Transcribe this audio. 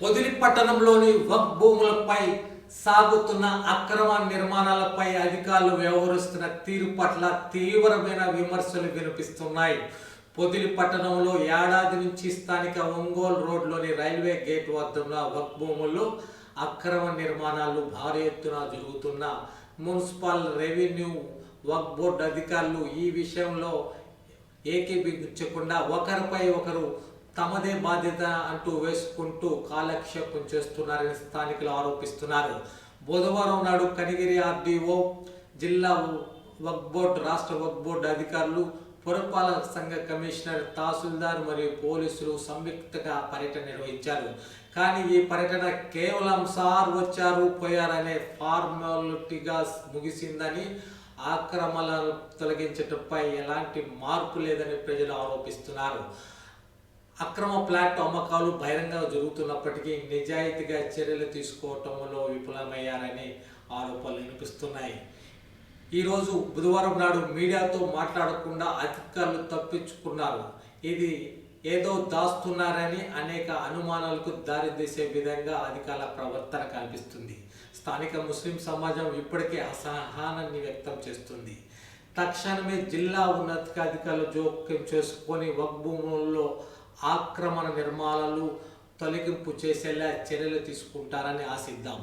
Podili పట్టణంలోని వక్ భూములపై సాగుతున్న అక్రమ నిర్మాణాలపై అధికారులు వ్యవహరిస్తున్న తీరు పట్ల తీవ్రమైన విమర్శలు వినిపిస్తున్నాయి. పొదిలి పట్టణంలో ఏడాది నుంచి స్థానిక ఒంగోలు రోడ్లోని రైల్వే గేట్ వద్ద ఉన్న వక్ భూముల్లో అక్రమ నిర్మాణాలు భారీ ఎత్తున జరుగుతున్న. మున్సిపల్ రెవెన్యూ వక్ బోర్డు అధికారులు ఈ విషయంలో ఏకీభించకుండా ఒకరిపై ఒకరు తమదే బాధ్యత అంటూ వేసుకుంటూ కాలక్షేపం చేస్తున్నారని స్థానికులు ఆరోపిస్తున్నారు. బుధవారం నాడు కనిగిరి ఆర్డీఓ జిల్లా వక్ బోర్డు రాష్ట్ర వక్ బోర్డు అధికారులు పురపాలక సంఘ కమిషనర్ తహసీల్దార్ మరియు పోలీసులు సంయుక్తగా పర్యటన నిర్వహించారు. కానీ ఈ పర్యటన కేవలం సార్ వచ్చారు పోయారనే ఫార్మాలిటీగా ముగిసిందని ఆక్రమణలు తొలగించటంపై ఎలాంటి మార్పు లేదని ప్రజలు ఆరోపిస్తున్నారు. అక్రమ ప్లాట్ అమ్మకాలు బహిరంగంగా జరుగుతున్నప్పటికీ నిజాయితీగా చర్యలు తీసుకోవటంలో విఫలమయ్యారని ఆరోపణలు వినిపిస్తున్నాయి. ఈరోజు బుధవారం నాడు మీడియాతో మాట్లాడకుండా అధికారులు తప్పించుకున్నారు. ఇది ఏదో దాస్తున్నారని అనేక అనుమానాలకు దారితీసే విధంగా అధికారుల ప్రవర్తన కనిపిస్తుంది స్థానిక ముస్లిం సమాజం ఇప్పటికే అసహనాన్ని వ్యక్తం చేస్తుంది. తక్షణమే జిల్లా ఉన్నతాధికారులు జోక్యం చేసుకొని వక్ భూముల్లో ఆక్రమణ నిర్మాణాలు తొలగింపు చేసేలా చర్యలు తీసుకుంటారని ఆశిద్దాం.